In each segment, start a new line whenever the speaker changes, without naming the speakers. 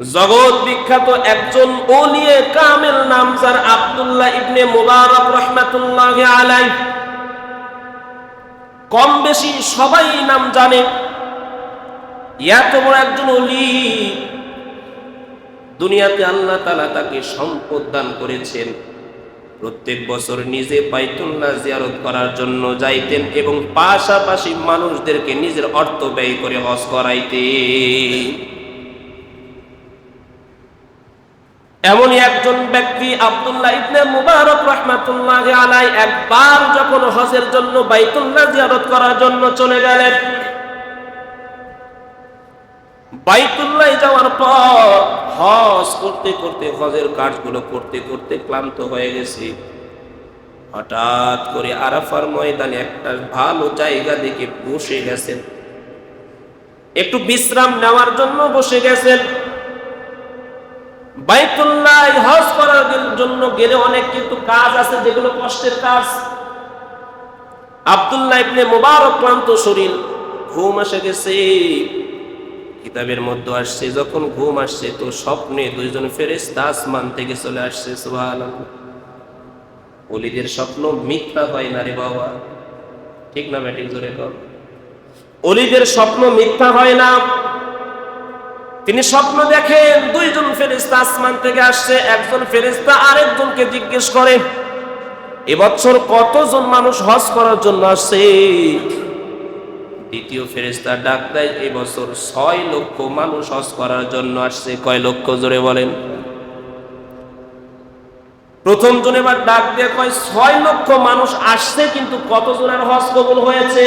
জগৎ বিখ্যাত একজন ওলিয়ে কামেল নাম যার আব্দুল্লাহ ইবনে মুবারক রহমাতুল্লাহ আলাই কম বেশি সবাই নাম জানে। এত বড় একজন অলি দুনিয়াতে আল্লাহ তালা তাকে সম্পদ দান করেছেন। প্রত্যেক বছর নিজে বাইতুল্লাহ জিয়ারত করার জন্য যাইতেন এবং পাশাপাশি মানুষদেরকে নিজের অর্থ ব্যয় করে হজ করাইতেন। এমনই একজন ব্যক্তি আব্দুল্লাহ ইবনে মুবারক রহমাতুল্লাহ আলাই একবার যখন হজের জন্য বাইতুল্লাহ জিয়ারত করার জন্য চলে গেলেন। বাইতুল্লাহ যাওয়ার পর হজ করতে করতে, হজের কাজগুলো করতে করতে ক্লান্ত হয়ে গেছে। হঠাৎ করে আরাফার ময়দানে একটা ভালো জায়গা দেখে বসে গেছেন। একটু বিশ্রাম নেওয়ার জন্য বসে গেছেন। বাইতুল্লাহ হজ করার জন্য গেলে অনেক কিন্তু কাজ আছে, যেগুলো কষ্টের কাজ। আব্দুল্লাহ ইবনে মুবারক ক্লান্ত শরীর, ঘুম এসে কিতাবের মধ্যে আসছে, যখন ঘুম আসছে তো স্বপ্নে দুইজন ফেরেশতা আসমান থেকে চলে আসছে, সুবহানাল্লাহ। অলিদের স্বপ্ন মিথ্যা হয় না রে বাবা। ঠিক না ব্যাটিং জোরে কর অলিদের স্বপ্ন মিথ্যা হয় না। তিনি স্বপ্ন দেখেন দুইজন ফেরেস্তা আসমান থেকে আসছে, একজন ফেরেস্তা আরেকজনকে জিজ্ঞেস করে, এবছর কতজন মানুষ হজ করার জন্য আসছে? দ্বিতীয় ফেরেস্তা ডাক দেয়, এবছর ছয় লক্ষ মানুষ হজ করার জন্য আসছে। কয় লক্ষ জোরে বলেন। প্রথম জন এবার ডাক দিয়ে কয়, ছয় লক্ষ মানুষ আসছে, কিন্তু কতজনের হজ কবুল হয়েছে?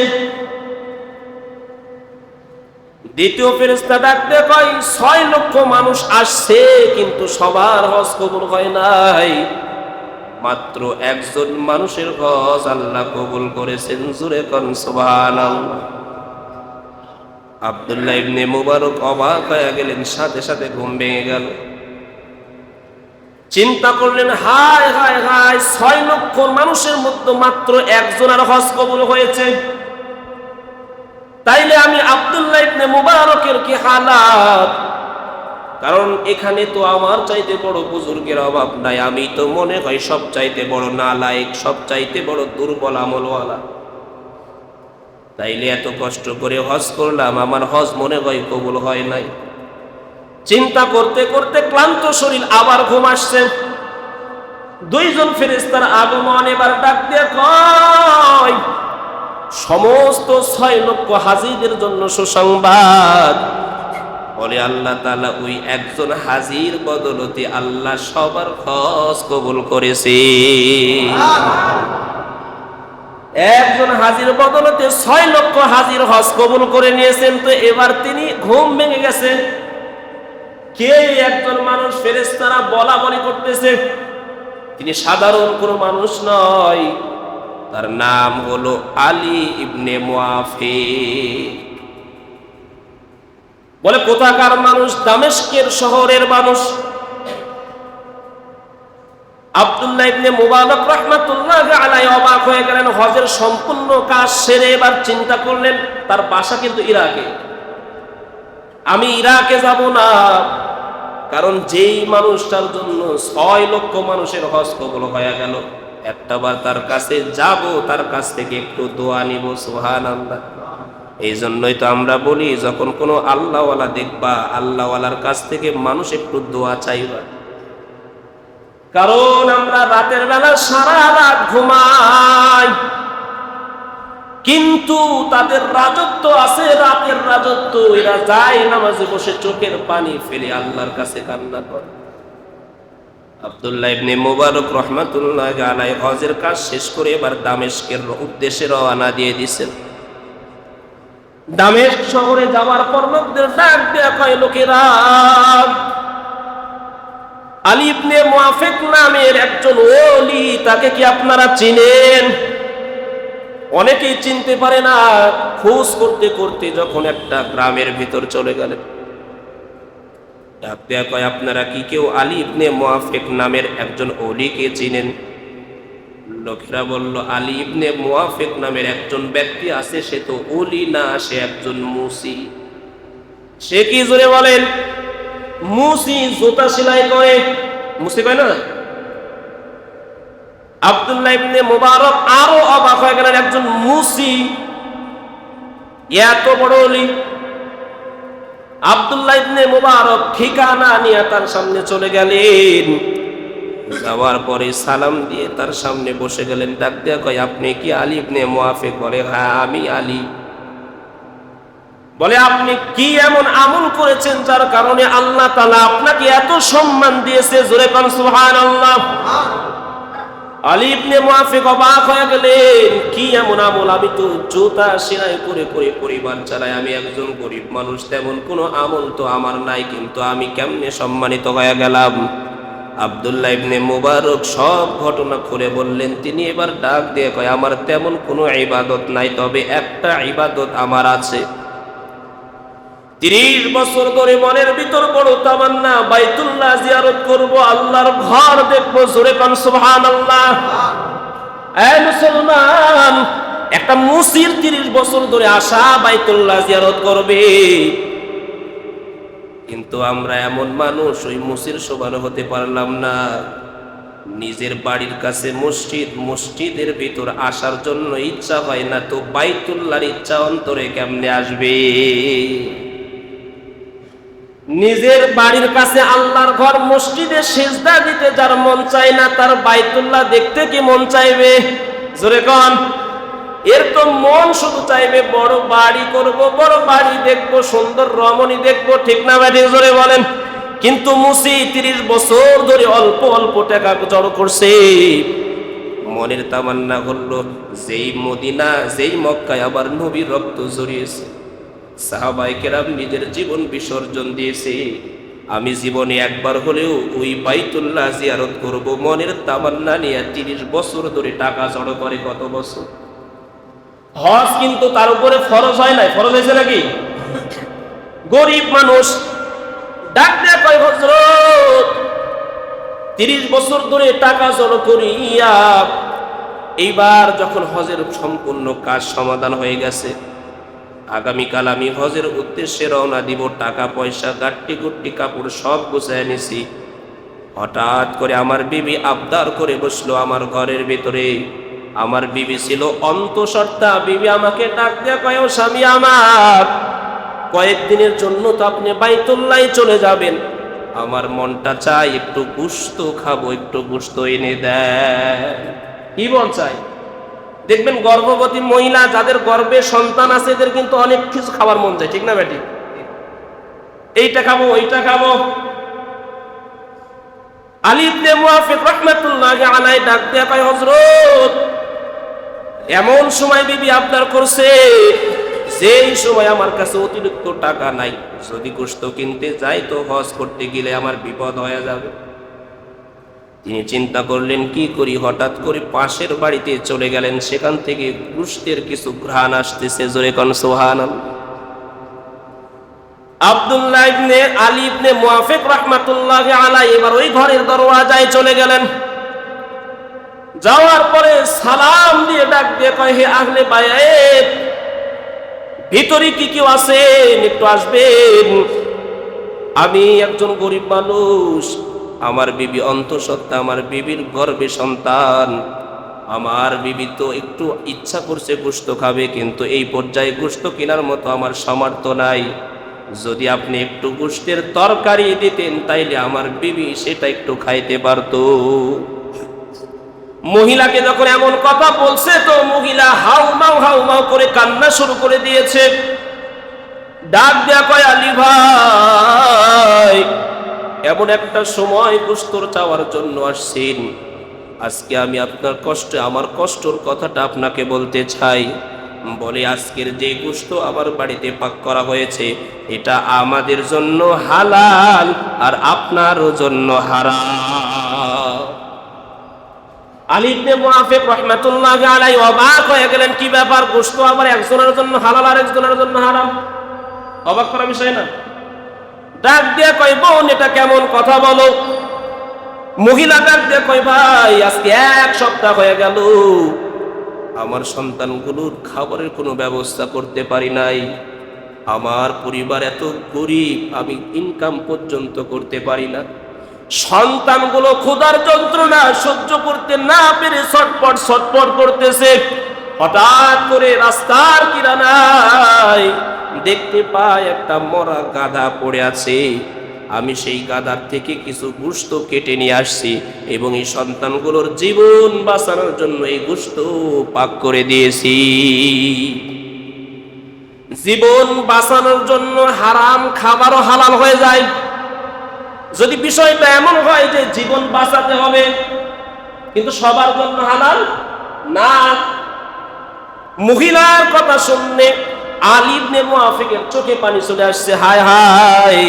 দ্বিতীয় ফেরেস্তা ডাকতে কয়, ছয় লক্ষ মানুষ আসছে, কিন্তু সবার হজ কবুল হয় নাই। মাত্র একজন মানুষের হজ আল্লাহ কবুল করেছেন, জুরে কন সুবহানাল্লাহ। আব্দুল্লাহ ইবনে মুবারক অবাক হয়ে গেলেন, সাথে সাথে ঘুম ভেঙে গেল। চিন্তা করলেন, হায় হায় হায়, ছয় লক্ষ মানুষের মধ্যে মাত্র একজনের হজ কবুল হয়েছে। তাইলে আমি আব্দুল্লাহ ইবনে মুবারকের কি হালাত? কারণ এখানে তো আমার চাইতে বড় বুজুর্গের অভাব নাই, আমি তো মনে হয় সব চাইতে বড় নালায়েক, সব চাইতে বড় দুর্বল আমলওয়ালা। তাইলে এত কষ্ট করে হজ করলাম, আমার হজ মনে হয় কবুল হয় নাই। চিন্তা করতে করতে ক্লান্ত শরীর, আবার ঘুম আসছে। দুইজন ফেরেস্তার আগমন এবার ডাক দিয়ে সমস্ত ছয় লক্ষ হাজিদের জন্য সুসংবাদ। বলে আল্লাহ তালা ওই একজন হাজির বদলতে আল্লাহ সবার খস কবুল করেছে। একজন হাজির বদলতে ছয় লক্ষ হাজির হজ কবুল করে নিয়েছেন, তো এবার তিনি ঘুম ভেঙে গেছেন কে একজন মানুষ ফেরেস্তারা বলা বলি করতেছে? তিনি সাধারণ কোনো মানুষ নয়। তার নাম হলো আলী ইবনে মুআফি বলে, কোথাকার মানুষ? দামেস্কের শহরের মানুষ। আব্দুল্লাহ ইবনে মুবারক রাহমাতুল্লাহ আলাই অবাক হয়ে গেলেন, হজের সম্পূর্ণ কাজ সেরে এবার চিন্তা করলেন, তার বাসা কিন্তু ইরাকে। আমি ইরাকে যাব না, কারণ যেই মানুষটার জন্য ছয় লক্ষ মানুষের হজ কবল হয়ে গেল একটা বার তার কাছে যাব, তার কাছ থেকে একটু দোয়া নিব সুহান আল্লাহ এই জন্যই তো আমরা বলি, যখন কোনো আল্লাহওয়ালা দেখবা, আল্লাহওয়ালার কাছ থেকে মানুষ একটু দোয়া চাইবা। কারণ আমরা রাতের বেলা সারা রাত ঘুমাই। কিন্তু তাদের রাজত্ব আছে, রাতের রাজত্ব। এরা যায় নামাজে বসে চোখের পানি ফেলে আল্লাহর কাছে কান্না করে। আব্দুল্লাহ ইবনে মুবারক রহমাতুল্লাহ আলাই হজের কাজ শেষ করে এবার দামেশকের উদ্দেশ্যে রওনা দিয়ে দিছেন দামেশক শহরে যাওয়ার পর লোকদের ডাক দেয়া কয় লোকেরা, আলী ইবনে মুআফিক নামের একজন ওলি, তাকে কি আপনারা চিনেন? অনেকেই চিনতে পারে না। খোঁজ করতে করতে যখন একটা গ্রামের ভিতর চলে গেলেন ডাক কয়, আপনারা কি কেউ আলী ইবনে মুআফিক নামের একজন অলিকে চিনেন? লোকেরা বলল, আলী ইবনে মুআফিক নামের একজন ব্যক্তি আছে, সে তো অলি না, সে একজন মুসি। সে কি জোরে বলেন? মুসি জুতা সেলাই করে। মুসি কয় না? আব্দুল্লাহ ইবনে মুবারক আরও অবাক হয়ে গেলেন, একজন মুসি, এত বড় অলি। আব্দুল্লাহ ইবনে মুবারক ঠিকানা নিয়ে তার সামনে চলে গেলেন। যাওয়ার পরে সালাম দিয়ে তার সামনে বসে গেলেন। ডাক দেয়া কয়, আপনি কি আলী ইবনে মুআফিক? বলে হ্যাঁ আমি আলী। বলে, আপনি কি এমন আমল করেছেন যার কারণে আল্লাহ তাআলা আপনাকে এত সম্মান দিয়েছে? জোরে কান, সুবহানাল্লাহ। আলী ইবনে মুআফিক অবাক হয়ে গেলেন, কি এমন আমল? আমি তো জুতা সেলাই করে করে পরিবার চালাই। আমি একজন গরিব মানুষ, তেমন কোনো আমল তো আমার নাই, কিন্তু আমি কেমনে সম্মানিত হয়ে গেলাম? আব্দুল্লাহ ইবনে মুবারক সব ঘটনা খুলে বললেন, তিনি এবার ডাক দিয়ে কয়, আমার তেমন কোনো ইবাদত নাই, তবে একটা ইবাদত আমার আছে। তিরিশ বছর ধরে মনের ভিতর বড় তামান্না বাইতুল্লাহ জিয়ারত করব, আল্লাহর ঘর দেখব, জোরে কান সুবহান আল্লাহ মুসলমান, একটা মুসির তিরিশ বছর ধরে আশা বাইতুল্লাহ জিয়ারত করবে। কিন্তু আমরা এমন মানুষ, ওই মুসির সমান হতে পারলাম না। নিজের বাড়ির কাছে মসজিদ, মসজিদের ভিতর আসার জন্য ইচ্ছা হয় না, তো বাইতুল্লাহর ইচ্ছা অন্তরে কেমনে আসবে? নিজের বাড়ির কাছে আল্লাহর ঘর, মসজিদে সেজদা দিতে যার মন চায় না, তার বাইতুল্লাহ দেখতে কি মন চাইবে? জোরে কন। এর তো মন শুধু চাইবে, বড় বাড়ি করব, বড় বাড়ি দেখব, সুন্দর রমণী দেখব, ঠিক না ব্যাটি? জোরে বলেন। কিন্তু মুসি তিরিশ বছর ধরে অল্প অল্প টাকা জড়ো করছে। মনের তামান্না হলো যেই মদিনা, যেই মক্কায় আবার নবীর রক্ত জড়িয়েছে সাহাবাই কেরাম নিজের জীবন বিসর্জন দিয়েছে। আমি জীবনে একবার হলেও ওই বাইতুল্লাহ জিয়ারত করব। মনের তামান্না নিয়ে তিরিশ বছর ধরে টাকা জড়ো করে কত বছর। হজ কিন্তু তার উপরে ফরজ হয় নাই। ফরজ হয়েছে নাকি? গরিব মানুষ। ডাক কয় হজরত তিরিশ বছর ধরে টাকা জড়ো করিয়া। এইবার যখন হজের সম্পূর্ণ কাজ সমাধান হয়ে গেছে আগামীকাল আমি হজের উদ্দেশ্যে রওনা দিব, টাকা, পয়সা, গাট্টি, গুট্টি, কাপড় সব গুছায় নিছি। হঠাৎ করে আমার বিবি আবদার করে বসল আমার ঘরের ভিতরে। আমার বিবি ছিল অন্তঃসত্ত্বা, বিবি আমাকে ডাক দেয়া কয়, "ও স্বামী আমার, কয়েকদিনের জন্য তো আপনি বাইতুল্লাহ চলে যাবেন। আমার মনটা চাই একটু গুস্ত খাব, একটু গুস্ত এনে দেয় কি বল চাই দেখবেন গর্ভবতী মহিলা, যাদের গর্ভে সন্তান আছে, এদের কিন্তু অনেক কিছু খাবার মন যায় ঠিক না বেটি এইটা খাব, ওইটা খাব। আলিবনে মুআফিক রাহমাতুল্লাহি আলাইহি ডাক দেয়া কয়, হযরত, এমন সময় বিবি আপনার করছে, যেই সময় আমার কাছে অতিরিক্ত টাকা নাই। যদি গোস্ত কিনতে যাই, তো হজ করতে গেলে আমার বিপদ হয়ে যাবে। তিনি চিন্তা করলেন, কি করি? হঠাৎ করে পাশের বাড়িতে চলে গেলেন। সেখান থেকে গুস্তের কিছু ঘ্রাণ আসতেছে। জোরে কন সোহান আব্দুল্লাহ ইবনে আলী ইবনে মুআফিক রাহমাতুল্লাহ আলাই এবার ওই ঘরের দরওয়াজায় চলে গেলেন। যাওয়ার পরে সালাম দিয়ে ডাক দিয়ে কয়, হে আহলে বায়াত ভিতরে কি কেউ আছেন? একটু আসবেন। আমি একজন গরিব মানুষ। আমার বিবি অন্তঃসত্ত্বা, আমার বিবির গর্ভে সন্তান। আমার বিবি তো একটু ইচ্ছা করছে গোস্ত খাবে, কিন্তু এই পর্যায়ে গোস্ত কেনার মতো আমার সামর্থ্য নাই। যদি আপনি একটু গোস্তের তরকারি দিতেন, তাইলে আমার বিবি সেটা একটু খাইতে পারতো। মহিলাকে যখন এমন কথা বলছে, তো মহিলা হাউ মাউ হাউ মাউ করে কান্না শুরু করে দিয়েছে। ডাক দেয়া কয় আলী ভাই এমন একটা সময় কুস্তর চাওয়ার জন্য আসছেন। আজকে আমি আপনার কষ্ট, আমার কষ্টর কথাটা আপনাকে বলতে চাই। বলে আজকের যে গোস্ত আমার বাড়িতে পাক করা হয়েছে, এটা আমাদের জন্য হালাল আর আপনার জন্য হারাম। আলী ইবনে মুআফিক রাহমাতুল্লাহি আলাইহি অবাক হয়ে গেলেন, কি ব্যাপার? গোশত আবার একজনের জন্য হালাল আর একজনের জন্য হারাম? অবাক করা বিষয় না? ডাক দিয়ে কয়, বোন, এটা কেমন কথা বলো? মহিলা ডাক দিয়ে কয়, ভাই, আজকে এক সপ্তাহ হয়ে গেল। আমার সন্তানগুলোর খাবারের কোনো ব্যবস্থা করতে পারি নাই। আমার পরিবার এত গরিব, আমি ইনকাম পর্যন্ত করতে পারি না। সন্তানগুলো ক্ষুধার যন্ত্রণা সহ্য করতে না পেরে ছটপট ছটপট করতেছে। হঠাৎ করে রাস্তার কিরানায় দেখতে পাই একটা মরা গাধা পড়ে আছে। আমি সেই গাধার থেকে কিছু গুস্ত কেটে নিয়ে আসছি এবং এই সন্তানগুলোর জীবন বাঁচানোর জন্য এই গুস্ত পাক করে দিয়েছি। জীবন বাঁচানোর জন্য হারাম খাবারও হালাল হয়ে যায়। যদি বিষয়টা এমন হয় যে জীবন বাঁচাতে হবে, কিন্তু সবার জন্য হালাল, না। মহিলার কথা শুনলে আলিবনে মুআফিকের চোখে পানি চলে আসছে, হায় হায়।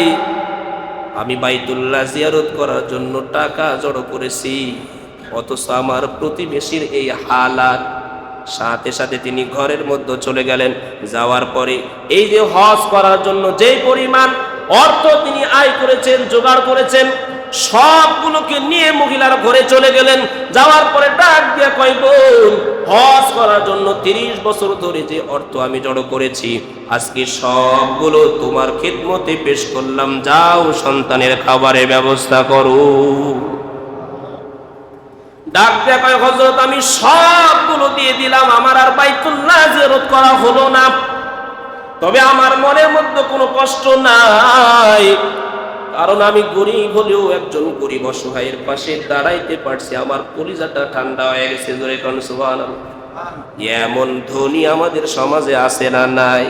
আমি বাইতুল্লাহ জিয়ারত করার জন্য টাকা জড়ো করেছি, অথচ আমার প্রতিবেশীর এই হালাত। সাথে সাথে তিনি ঘরের মধ্যে চলে গেলেন, যাওয়ার পরে এই যে হজ করার জন্য যে পরিমাণ অর্থ তিনি আয় করেছেন, জোগাড় করেছেন সবগুলোকে নিয়ে মহিলার ঘরে চলে গেলেন। যাওয়ার পরে ডাক দিয়ে কয়, বোন, হজ করার জন্য তিরিশ বছর ধরে যে অর্থ আমি জড়ো করেছি, আজকে সবগুলো তোমার খেদমতে পেশ করলাম। যাও সন্তানের খাবারের ব্যবস্থা করো। ডাক দিয়ে কয় হজরত আমি সবগুলো দিয়ে দিলাম। আমার আর বাইতুল্লাহ জিয়ারত করা হলো না। তবে আমার মনের মধ্যে কোনো কষ্ট নাই। কারণ আমি গরিব হলেও একজন গরিব অসহায়ের পাশে দাঁড়াইতে পারছি। আমার কলিজাটা ঠান্ডা হয়ে গেছে, জোরে এমন ধনী আমাদের সমাজে আসে না নাই?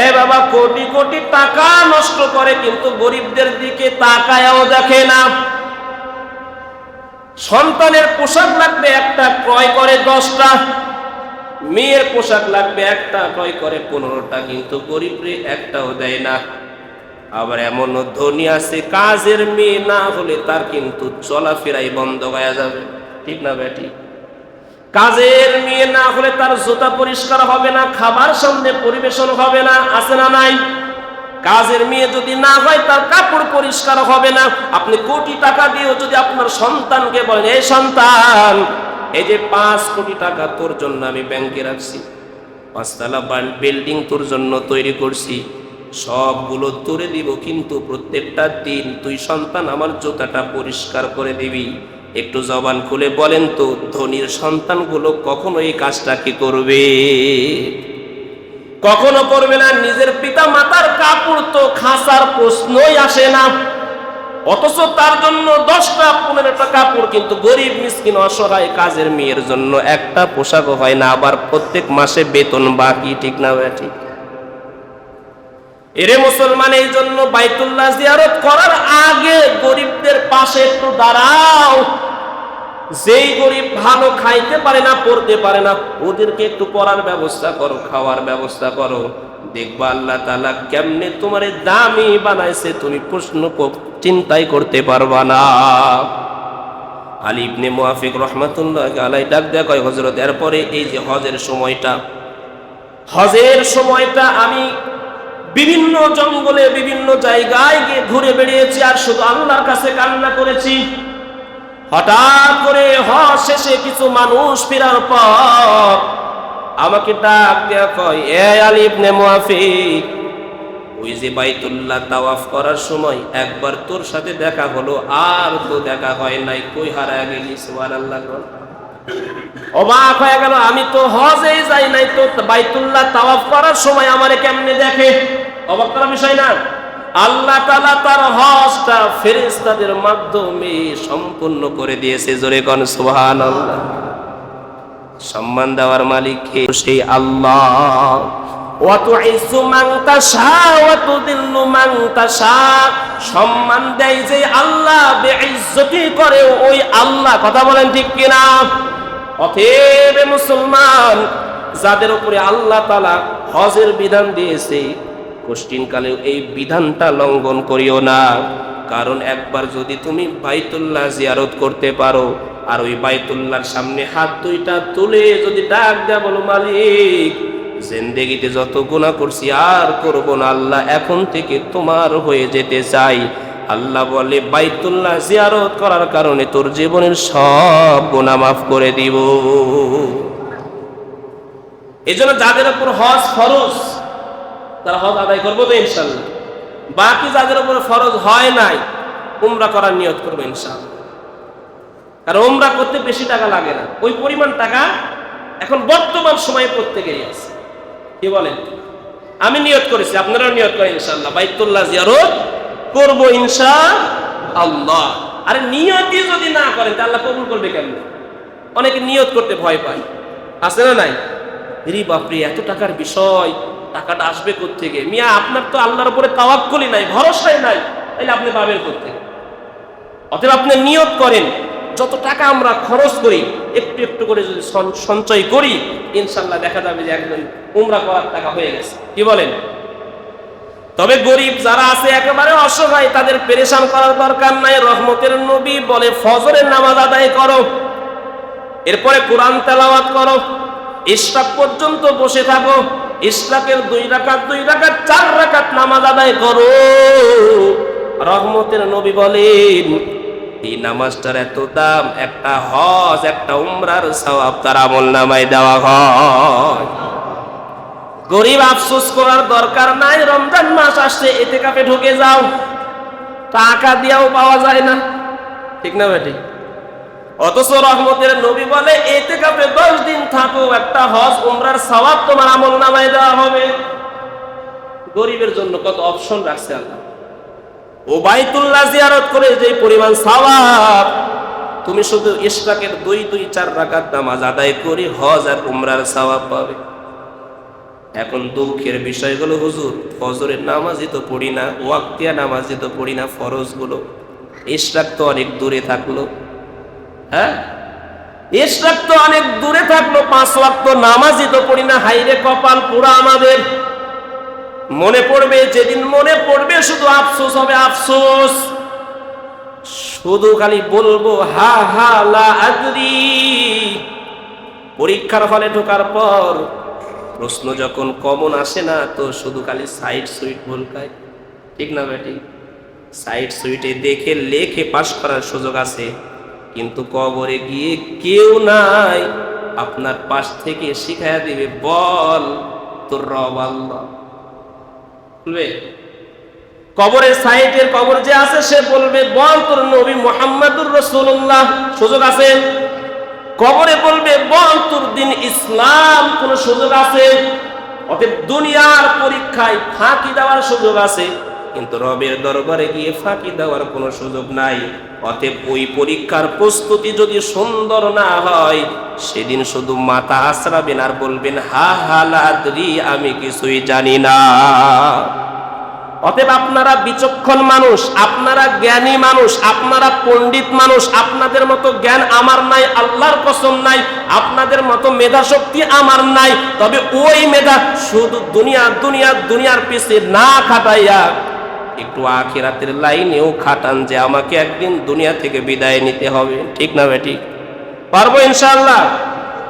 এ বাবা, কোটি কোটি টাকা নষ্ট করে, কিন্তু গরিবদের দিকে তাকায়াও দেখে না। সন্তানের পোশাক লাগবে একটা, ক্রয় করে দশটা। মেয়ের পোশাক লাগবে একটা, ক্রয় করে পনেরোটা, কিন্তু গরিবরে একটাও দেয় না। আবার এমন ধনী আছে, কাজের মেয়ে না হলে তার কিন্তু চলাফেরাই বন্ধ হয়ে যাবে। ঠিক না বেটি? কাজের মেয়ে না হলে তার জুতা পরিষ্কার হবে না, খাবার সামনে পরিবেশন হবে না, আছে না নাই? কাজের মেয়ে যদি না হয়, তার কাপড় পরিষ্কার হবে না। আপনি কোটি টাকা দিয়েও যদি আপনার সন্তানকে বলেন এই সন্তান, এই যে পাঁচ কোটি টাকা তোর জন্য আমি ব্যাংকে রাখছি, পাঁচতলা বিল্ডিং তোর জন্য তৈরি করছি সবগুলো তুলে দিব কিন্তু প্রত্যেকটা দিন তুই সন্তান, আমার জুতাটা পরিষ্কার করে দিবি। একটু জবান খুলে বলেন তো, ধনির সন্তানগুলো কখনো এই কাজটা কি করবে? কখনো করবে না, নিজের পিতা মাতার কাপড় তো খাসার প্রশ্নই আসে না। অথচ তার জন্য দশটা, পনেরোটা কাপড় কিন্তু গরিব, মিসকিন, অসহায় কাজের মেয়ের জন্য একটা পোশাকও হয় না, আবার প্রত্যেক মাসে বেতন বাকি, ঠিক না ঠিক? এরে মুসলমান, এই জন্য বাইতুল্লাহ জিয়ারত করার আগে গরিবদের পাশে একটু দাঁড়াও। যেই গরিব ভালো খাইতে পারে না, পড়তে পারে না, ওদেরকে একটু পড়ার ব্যবস্থা করো, খাওয়ার ব্যবস্থা করো। দেখবা আল্লাহ তালা কেমনে তোমার দামি বানাইছে, তুমি প্রশ্ন চিন্তাই করতে পারবা না। আলী ইবনে মুআফিক রহমাতুল্লাহ আলাই ডাক দেয়া কয় হজরত এরপরে এই যে হজের সময়টা হজের সময়টা আমি বিভিন্ন জঙ্গলে, বিভিন্ন জায়গায় গিয়ে ঘুরে বেড়িয়েছি আর শুধু আল্লাহর কাছে কান্না করেছি। হঠাৎ করে হ শেষে কিছু মানুষ ফেরার পর আমাকে ডাক দেয়া কয়, এ আলী ইবনে মুআফিক, ওই যে বাইতুল্লাহ তাওয়াফ করার সময় একবার তোর সাথে দেখা হলো, আর তো দেখা হয় নাই, কই হারা গেলি, সুবহানাল্লাহ অবাক হয়ে গেল, আমি তো হজেই যাই নাই, তো বাইতুল্লাহ তাওয়াফ করার সময় আমারে কেমনে দেখে? অবাক বিষয় না। আল্লাহ তালা তার হজটা ফেরেস্তাদের মাধ্যমে সম্পূর্ণ করে দিয়েছে। জোরে কন সোহান সম্মান দেওয়ার মালিককে সেই আল্লাহ। সম্মান দেয় যে আল্লাহ করে ওই আল্লাহ। কথা বলেন ঠিক কিনা? অথেবে মুসলমান, যাদের উপরে আল্লাহ তালা হজের বিধান দিয়েছে কষ্টিনকালে এই বিধানটা লঙ্ঘন করিও না। কারণ একবার যদি তুমি বাইতুল্লাহ জিয়ারত করতে পারো, আর ওই বাইতুল্লাহর সামনে হাত দুইটা তুলে যদি ডাক দেয়া, বলো, মালিক, জিন্দেগিতে যত গুণা করছি আর করব না, আল্লাহ এখন থেকে তোমার হয়ে যেতে চাই। আল্লাহ বলে, বাইতুল্লাহ জিয়ারত করার কারণে তোর জীবনের সব গুণা মাফ করে দিব। এই জন্য যাদের উপর হজ ফরজ তারা হজ আদায় করব তো ইনশাল্লাহ। বাকি যাদের উপরে ফরজ হয় নাই, উমরা করার নিয়ত করব ইনশাল্লাহ। কারণ উমরা করতে বেশি টাকা লাগে না। ওই পরিমাণ টাকা এখন বর্তমান সময়ে প্রত্যেকেরই আছে। কি বলেন? আমি নিয়ত করেছি, আপনারাও নিয়ত করেন ইনশাল্লাহ। বাইতুল্লাহ জিয়ারত করব ইনশা আল্লাহ আরে নিয়তই যদি না করেন, তা আল্লাহ কবুল করবে কেমন? অনেকে নিয়ত করতে ভয় পায়। আছে না নাই? রি বাপরে এত টাকার বিষয়। টাকাটা আসবে থেকে মিয়া, আপনার তো আল্লাহর উপরে তাওয়াক্কুলই নাই, ভরসাই নাই। তাইলে আপনি পাবেন থেকে অতএব আপনি নিয়ত করেন, যত টাকা আমরা খরচ করি, একটু একটু করে যদি সঞ্চয় করি, ইনশাল্লাহ দেখা যাবে যে একজন উমরা করার টাকা হয়ে গেছে। কি বলেন? তবে গরিব যারা আছে, একেবারে অসহায়, তাদের পেরেশান করার দরকার নাই। রহমতের নবী বলে, ফজরের নামাজ আদায় করো, এরপরে কোরআন তেলাওয়াত করো, ইশরাক পর্যন্ত বসে থাকো ইশরাকের দুই রাকাত দুই রাকাত, চার রাকাত নামাজ আদায় করো। রহমতের নবী বলেন, এই নামাজটার এত দাম, একটা হজ, একটা উমরার সওয়াব তার আমল নামায় দেওয়া হয়। গরিব আফসোস করার দরকার নাই, রমজান মাস আসছে এতে কাপে ঢুকে যাও। টাকা দিয়াও পাওয়া যায় না। ঠিক না বেটি? অথচ রহমতের নবী বলে এতে কাপে দশ দিন থাকো, একটা হজ, উমরার সওয়াব তোমার আমল নামায় দেওয়া হবে। গরিবের জন্য কত অপশন রাখছে আল্লাহ। ও বাইতুল্লাহ জিয়ারত করে যে পরিমাণ সওয়াব, তুমি শুধু ইশরাকের দুই দুই, চার রাকাত নামাজ আদায় করে হজ আর উমরার সওয়াব পাবে। এখন দুঃখের বিষয়গুলো হুজুর, ফজরের নামাজই তো পড়ি না, ওয়াক্তিয়া নামাজই তো পড়ি না, ফরজগুলো। ইশরাক তো অনেক দূরে থাকল। হ্যাঁ? ইশরাক তো অনেক দূরে থাকল, পাঁচ ওয়াক্ত নামাজই তো পড়ি না। হাইরে কপাল পুরা আমাদের। মনে পড়বে, যেদিন মনে পড়বে শুধু আফসোস হবে, আফসোস। শুধু খালি বলব, হা হা, লা আদরি। পরীক্ষার হলে ঢোকার পর প্রশ্ন যখন কমন আসে না, তো শুধু খালি সাইড সুইট বলকায় ঠিক না, বেটি? সাইড সুইটে দেখে, লেখে পাশ করার সুযোগ আছে। কিন্তু কবরে গিয়ে কেউ নাই। আপনার পাশ থেকে শিখাইয়া দিবে, বল তোর রব আল্লাহ। বলবে, কবরের সাইডের কবর যে আছে সে বলবে, বল তোর নবী মোহাম্মদুর রসুল্লাহ সুযোগ আছে? কবরে বলবে, বল তোর দিন ইসলাম, কোন সুযোগ আছে? অতএব দুনিয়ার পরীক্ষায় ফাঁকি দেওয়ার সুযোগ আছে। কিন্তু রবের দরবারে গিয়ে ফাঁকি দেওয়ার কোনো সুযোগ নাই। অতএব ওই পরীক্ষার প্রস্তুতি যদি সুন্দর না হয়, সেদিন শুধু মাথা আশ্রাবেন আর বলবেন, হা হা লাদ্রি আমি কিছুই জানি না। অতএব আপনারা বিচক্ষণ মানুষ, আপনারা জ্ঞানী মানুষ, আপনারা পণ্ডিত মানুষ, আপনাদের মতো জ্ঞান আমার নাই, আল্লাহর কসম নাই, আপনাদের মতো মেধা শক্তি আমার নাই। তবে ওই মেধা শুধু দুনিয়া দুনিয়া, দুনিয়ার পিছে না খাটাইয়া একটু আখিরাতের লাইনেও খাটান যে আমাকে একদিন দুনিয়া থেকে বিদায় নিতে হবে। ঠিক না বেটি? পারব ইনশাআল্লাহ।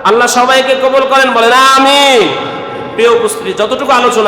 আল্লাহ সবাইকে কবল করেন, বলেন আমি প্রিয় উপস্থিতি, যতটুকু আলোচনা